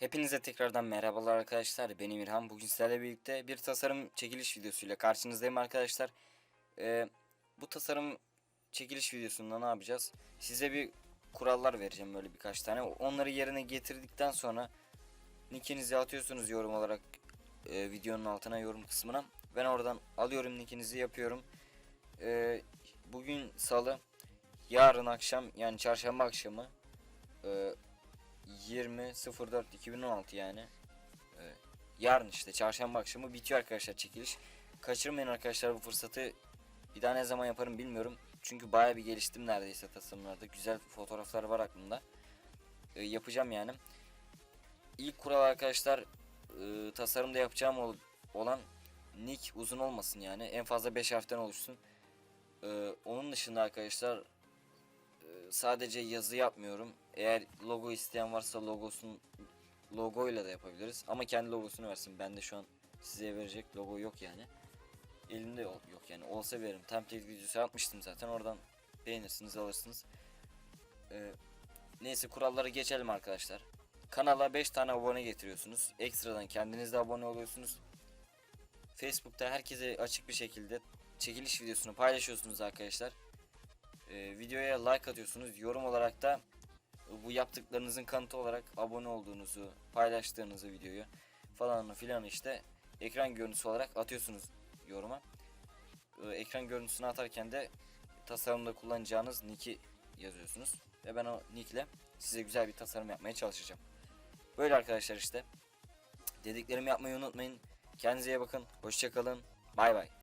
Hepinize tekrardan merhabalar arkadaşlar. Ben İmirhan. Bugün sizlerle birlikte bir tasarım çekiliş videosuyla karşınızdayım arkadaşlar. Ee, bu tasarım çekiliş videosunda ne yapacağız? Size bir kurallar vereceğim böyle birkaç tane. Onları yerine getirdikten sonra nickinizi atıyorsunuz yorum olarak e, videonun altına yorum kısmına. Ben oradan alıyorum nickinizi yapıyorum. Ee, bugün salı. Yarın akşam yani çarşamba akşamı e, 20.04.2016 yani. Ee, yarın işte çarşamba akşamı bitiyor arkadaşlar çekiliş. Kaçırmayın arkadaşlar bu fırsatı. Bir daha ne zaman yaparım bilmiyorum. Çünkü baya bir geliştim neredeyse tasarımlarda. Güzel fotoğraflar var aklımda. Ee, yapacağım yani. İlk kural arkadaşlar e, tasarımda yapacağım ol- olan nick uzun olmasın yani. En fazla 5 harften oluşsun. Ee, onun dışında arkadaşlar sadece yazı yapmıyorum. Eğer logo isteyen varsa logosun logoyla da yapabiliriz. Ama kendi logosunu versin. Bende şu an size verecek logo yok yani. Elimde yok yani. Olsa veririm. Template videosu atmıştım zaten. Oradan beğenirsiniz alırsınız. Ee, neyse kurallara geçelim arkadaşlar. Kanala 5 tane abone getiriyorsunuz. Ekstradan kendiniz de abone oluyorsunuz. Facebook'ta herkese açık bir şekilde çekiliş videosunu paylaşıyorsunuz arkadaşlar. Ee, videoya like atıyorsunuz. Yorum olarak da bu yaptıklarınızın kanıtı olarak abone olduğunuzu, paylaştığınızı videoyu falan filan işte ekran görüntüsü olarak atıyorsunuz yoruma. Ee, ekran görüntüsünü atarken de tasarımda kullanacağınız nick'i yazıyorsunuz. Ve ben o nick ile size güzel bir tasarım yapmaya çalışacağım. Böyle arkadaşlar işte. Dediklerimi yapmayı unutmayın. Kendinize iyi bakın. Hoşçakalın. Bay bay.